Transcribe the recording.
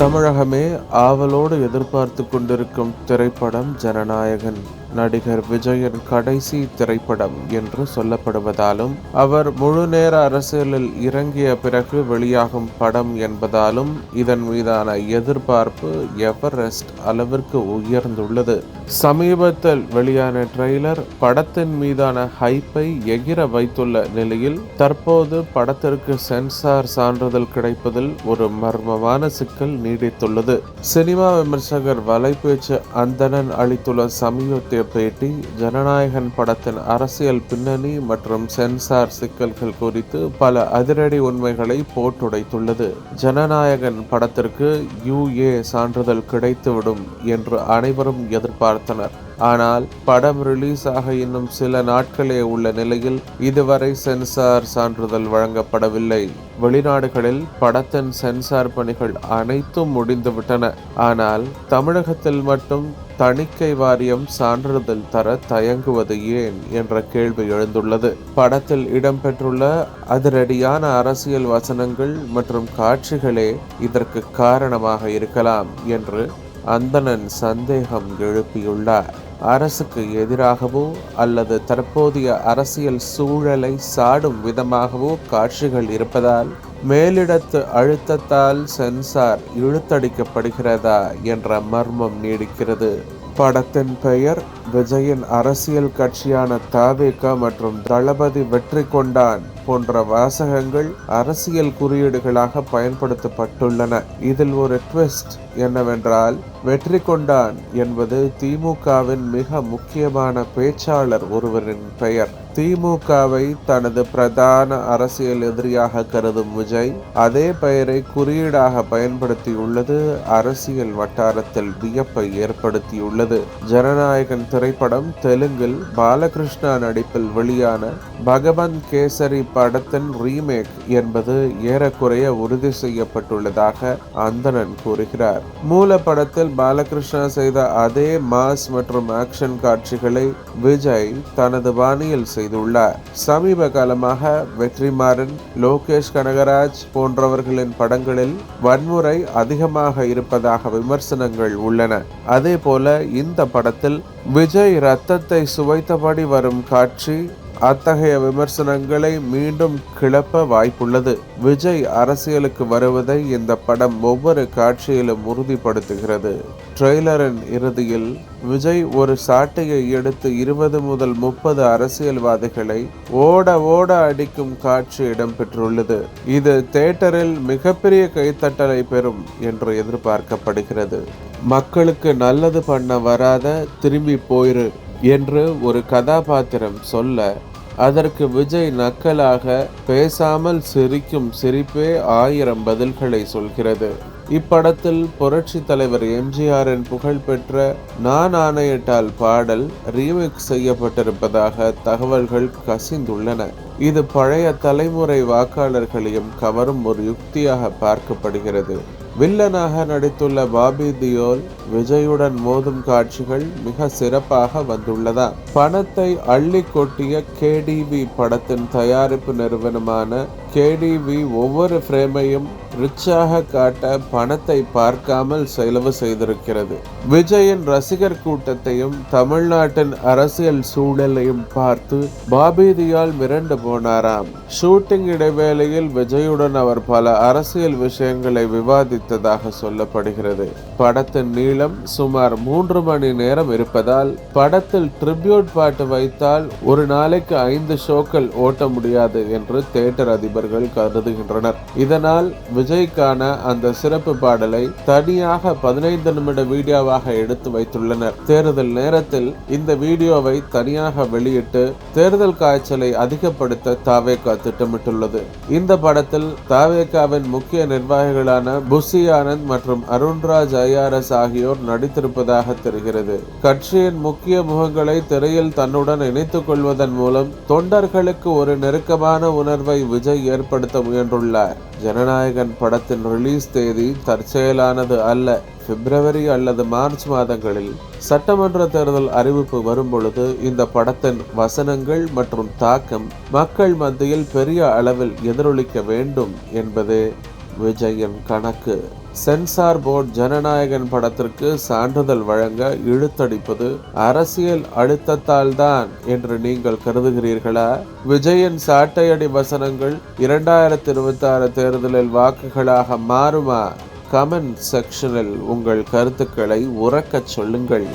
தமிழகமே ஆவலோடு எதிர்பார்த்து கொண்டிருக்கும் திரைப்படம் ஜனநாயகன் நடிகர் விஜயன் கடைசி திரைப்படம் என்று சொல்லப்படுவதாலும் அவர் முழு நேர அரசியலில் இறங்கிய பிறகு வெளியாகும் படம் என்பதாலும் இதன் மீதான எதிர்பார்ப்பு எவரெஸ்ட் அளவிற்கு உயர்ந்துள்ளது. சமீபத்தில் வெளியான ட்ரெய்லர் படத்தின் மீதான ஹைப்பை எகிர வைத்துள்ள நிலையில் தற்போது படத்திற்கு சென்சார் சான்றிதழ் கிடைப்பதில் ஒரு மர்மமான சிக்கல் நீடித்துள்ளது. சினிமா விமர்சகர் வலைபேச்சு அந்தணன் அளித்துள்ள சமீபத்திய பேட்டி ஜனநாயகன் படத்தின் அரசியல் பின்னணி மற்றும் சென்சார் சிக்கல்கள் குறித்து பல அதிரடி உண்மைகளை போட்டுடைத்துள்ளது. ஜனநாயகன் படத்திற்கு யுஏ சான்றிதழ் கிடைத்துவிடும் என்று அனைவரும் எதிர்பார்த்தனர். ஆனால் படம் ரிலீஸ் ஆக இன்னும் சில நாட்களே உள்ள நிலையில் இதுவரை சென்சார் சான்றிதழ் வழங்கப்படவில்லை. வெளிநாடுகளில் படத்தின் சென்சார் பணிகள் அனைத்தும் முடிந்துவிட்டன. ஆனால் தமிழகத்தில் மட்டும் தணிக்கை வாரியம் சான்றிதழ் தர தயங்குவது ஏன் என்ற கேள்வி எழுந்துள்ளது. படத்தில் இடம்பெற்றுள்ள அதிரடியான அரசியல் வசனங்கள் மற்றும் காட்சிகளே இதற்கு காரணமாக இருக்கலாம் என்று அந்தணன் சந்தேகம் எழுப்பியுள்ளார். அரசுக்கு எதிராகவோ அல்லது தற்போதைய அரசியல் சூழலை சாடும் விதமாகவோ காட்சிகள் இருப்பதால் மேலிடத்து அழுத்தத்தால் சென்சார் இழுத்தடிக்கப்படுகிறதா என்ற மர்மம் நீடிக்கிறது. படத்தின் பெயர் விஜயின் அரசியல் கட்சியான தாவேக மற்றும் தளபதி வெற்றி கொண்டான் போன்ற வாசகங்கள் அரசியல் குறியீடுகளாக பயன்படுத்தப்பட்டுள்ளன. இதில் ஒரு ட்விஸ்ட் என்னவென்றால் வெற்றி கொண்டான் என்பது திமுகவின் மிக முக்கியமான பேச்சாளர் ஒருவரின் பெயர். திமுகவை தனது பிரதான அரசியல் எதிரியாக கருதும் விஜய் அதே பெயரை குறியீடாக பயன்படுத்தியுள்ளது அரசியல் வட்டாரத்தில் வியப்பை ஏற்படுத்தியுள்ளது. ஜனநாயகன் திரைப்படம் தெலுங்கில் பாலகிருஷ்ணா நடிப்பில் வெளியான பகவந்த் கேசரி படத்தின் ரீமேக் என்பது ஏறக்குறைய உறுதி செய்யப்பட்டுள்ளதாக அந்தணன் கூறுகிறார். மூல படத்தில் பாலகிருஷ்ணா செய்த அதே மாஸ் மற்றும் ஆக்ஷன் காட்சிகளை விஜய் தனது பாணியில் செய்துள்ளார். சமீப காலமாக வெற்றிமாறன் லோகேஷ் கனகராஜ் போன்றவர்களின் படங்களில் வன்முறை அதிகமாக இருப்பதாக விமர்சனங்கள் உள்ளன. அதே போல இந்த படத்தில் விஜய் ரத்தத்தை சுவைத்தபடி வரும் காட்சி அத்தகைய விமர்சனங்களை மீண்டும் கிளப்ப வாய்ப்புள்ளது. விஜய் அரசியலுக்கு வருவதை இந்த படம் ஒவ்வொரு காட்சியிலும் உறுதிப்படுத்துகிறது. ட்ரெய்லரின் இறுதியில் விஜய் ஒரு சாட்டையை எடுத்து இருபது முதல் முப்பது அரசியல்வாதிகளை ஓட ஓட அடிக்கும் காட்சி இடம்பெற்றுள்ளது. இது தேட்டரில் மிகப்பெரிய கைத்தட்டலை பெறும் என்று எதிர்பார்க்கப்படுகிறது. மக்களுக்கு நல்லது பண்ண வராத திரும்பி போயிரு என்று ஒரு கதாபாத்திரம் சொல்ல அதற்கு விஜய் நக்கலாக பேசாமல் சிரிக்கும் சிரிப்பே ஆயிரம் பதில்களை சொல்கிறது. இப்படத்தில் புரட்சி தலைவர் எம்ஜிஆரின் புகழ்பெற்ற நான் ஆணையிட்டால் பாடல் ரீமேக் செய்யப்பட்டிருப்பதாக தகவல்கள் கசிந்துள்ளன. இது பழைய தலைமுறை வாக்காளர்களையும் கவரும் ஒரு யுக்தியாக பார்க்கப்படுகிறது. வில்லனாக நடித்துள்ள பாபி தியோல் விஜயுடன் மோதும் காட்சிகள் மிக சிறப்பாக வந்துள்ளதா? பணத்தை அள்ளி கொட்டிய கேடிவி படத்தின் தயாரிப்பு நிறுவனமான கேடிவி ஒவ்வொரு ஃப்ரேமையும் ரிச்சாக காட்ட பணத்தை பார்க்காமல் செலவு செய்திருக்கிறது. விஜயின் ரசிகர் கூட்டத்தையும் தமிழ்நாட்டின் அரசியல் சூழலையும் பார்த்து பாபீதியால் மிரண்டு போனாராம். ஷூட்டிங் இடைவேளையில் விஜயுடன் அவர் பல அரசியல் விஷயங்களை விவாதித்து விவாதித்ததாக சொல்லப்படுகிறது. படத்தின் நீளம் சுமார் மூன்று மணி நேரம் இருப்பதால் படத்தில் ட்ரிபியூட் பாட்டு வைத்தால் ஒரு நாளைக்கு ஐந்து ஷோக்கள் ஓட்ட முடியாது என்று தேட்டர் அதிபர்கள் கருதுகின்றனர். இதனால் விஜய்க்கான அந்த சிறப்பு பாடலை தனியாக பதினைந்து நிமிட வீடியோவாக எடுத்து வைத்துள்ளனர். தேர்தல் நேரத்தில் இந்த வீடியோவை தனியாக வெளியிட்டு தேர்தல் காய்ச்சலை அதிகப்படுத்த தாவேகா திட்டமிட்டுள்ளது. இந்த படத்தில் தாவேகாவின் முக்கிய நிர்வாகிகளான புசி ஆனந்த் மற்றும் அருண்ராஜ் ஐஆர்எஸ் ஆகியோர் நடித்திருப்பதாக தெரிகிறது. கட்சியின் முக்கிய முகங்களை திரையில் தன்னுடன் இணைத்துக் கொள்வதன் மூலம் தொண்டர்களுக்கு ஒரு நெருக்கமான உணர்வை விஜய் ஏற்படுத்த முயன்றுள்ளார். ஜனநாயகன் படத்தின் ரிலீஸ் தேதி தற்செயலானது அல்ல. பிப்ரவரி அல்லது மார்ச் மாதங்களில் சட்டமன்ற தேர்தல் அறிவிப்பு வரும்பொழுது இந்த படத்தின் வசனங்கள் மற்றும் தாக்கம் மக்கள் மத்தியில் பெரிய அளவில் எதிரொலிக்க வேண்டும் என்பது விஜயின் கணக்கு. சென்சார் போர்டு ஜனநாயகன் படத்திற்கு சான்றிதழ் வழங்க இழுத்தடிப்பது அரசியல் அழுத்தத்தால் தான் என்று நீங்கள் கருதுகிறீர்களா? விஜயின் சாட்டையடி வசனங்கள் இரண்டாயிரத்தி இருபத்தி ஆறு தேர்தலில் வாக்குகளாக மாறுமா? கமெண்ட் செக்ஷனில் உங்கள் கருத்துக்களை உறக்கச் சொல்லுங்கள்.